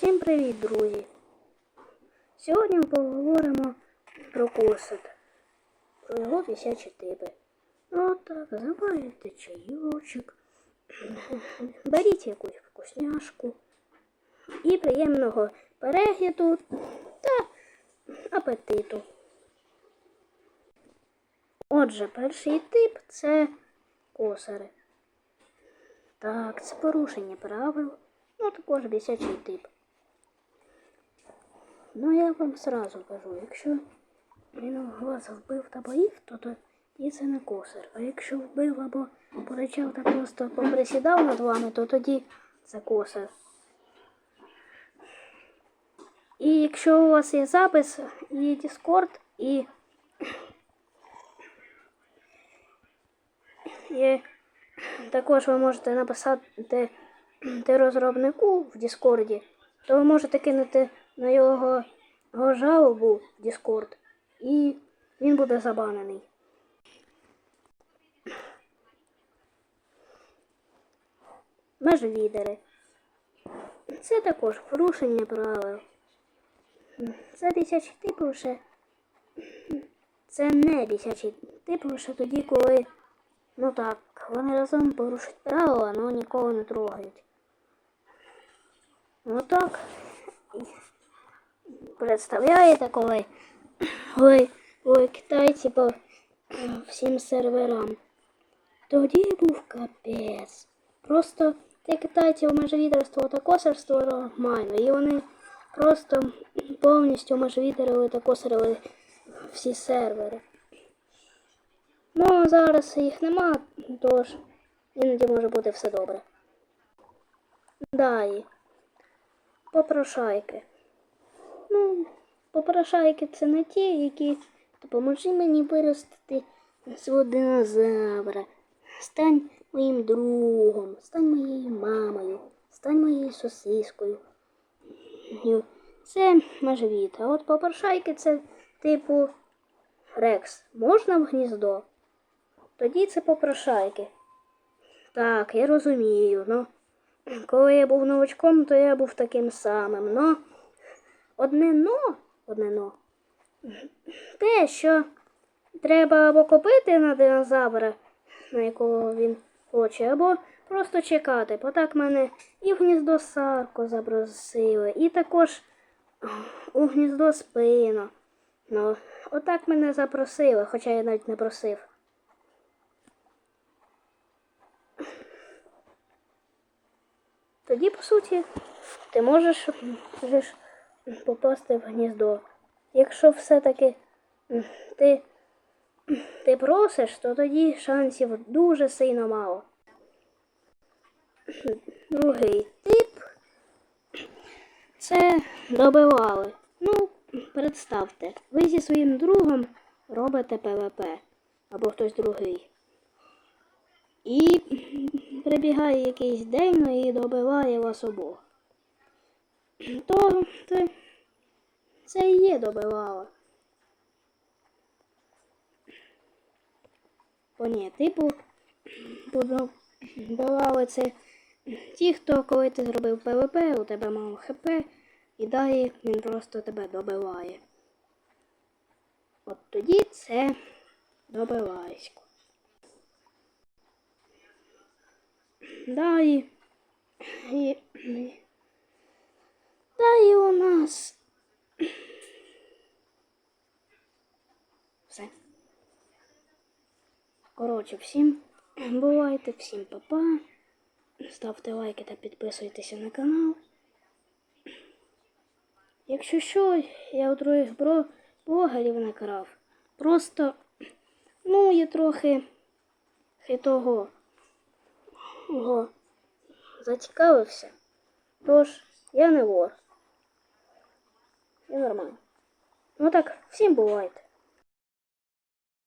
Всім привіт, друзі! Сьогодні ми поговоримо про курсит, про його висячі типи. Ну так, заварюйте чайочок, беріть якусь вкусняшку і приємного перегляду та апетиту. Отже, перший тип це косари. Так, це порушення правил. Ну, також бісячий тип. Ну, я вам сразу кажу, якщо він вас вбив та боїв, то тоді це не косар. А якщо вбив або поричав та просто поприсідав над вами, то тоді це косар. І якщо у вас є запис, і Discord, і, і також ви можете написати те розробнику в Діскорді, то ви можете кинути на його, його жалобу в Discord, і він буде забанений. Межлідери. Це також порушення правил. Це бісячий тип лише. Це не бісячий тип лише тоді, коли. Ну так, вони разом порушують правила, але нікого не трогають. Отак. Представляєте, коли ви, китайці по всім серверам. Тоді був капець. Просто те китайців межвідерство та косарство нормально. І вони просто повністю межвідерили та косарили всі сервери. Ну, зараз їх нема, тож іноді може бути все добре. Далі. Попрошайки. Ну, попрошайки це не ті, які допоможи мені виростити свого динозавра. Стань моїм другом, стань моєю мамою, стань моєю сосискою. Це межвід. А от попрошайки це типу Рекс. Можна в гніздо? Тоді це попрошайки. Так, я розумію, ну. Коли я був новачком, то я був таким самим. Но одне но, одне но. Те, що треба або копити на динозавра, на якого він хоче, або просто чекати. Бо так мене і в гніздо Сарко запросили, і також у гніздо спино. Ну, отак мене запросили, хоча я навіть не просив. Тоді, по суті, ти можеш попасти в гніздо. Якщо все-таки ти, ти просиш, то тоді шансів дуже сильно мало. Другий тип це добивали. Ну, представте, ви зі своїм другом робите ПВП або хтось другий. І прибігає якийсь день і добиває вас обох. То це, це і є добивало. О, ні, типу добивали це ті, хто коли ти зробив ПВП, у тебе мало ХП, і далі він просто тебе добиває. От тоді це добивайсько. Далі. Далі у нас. Все. Коротше, всім бувайте, всім папа. Ставте лайки та підписуйтеся на канал. Якщо що, я у других блогерів не крав. Просто, ну, я трохи хитого. Ого, зацікавився. Тож, я не вор. Я нормально. Ну так, всім бувайте.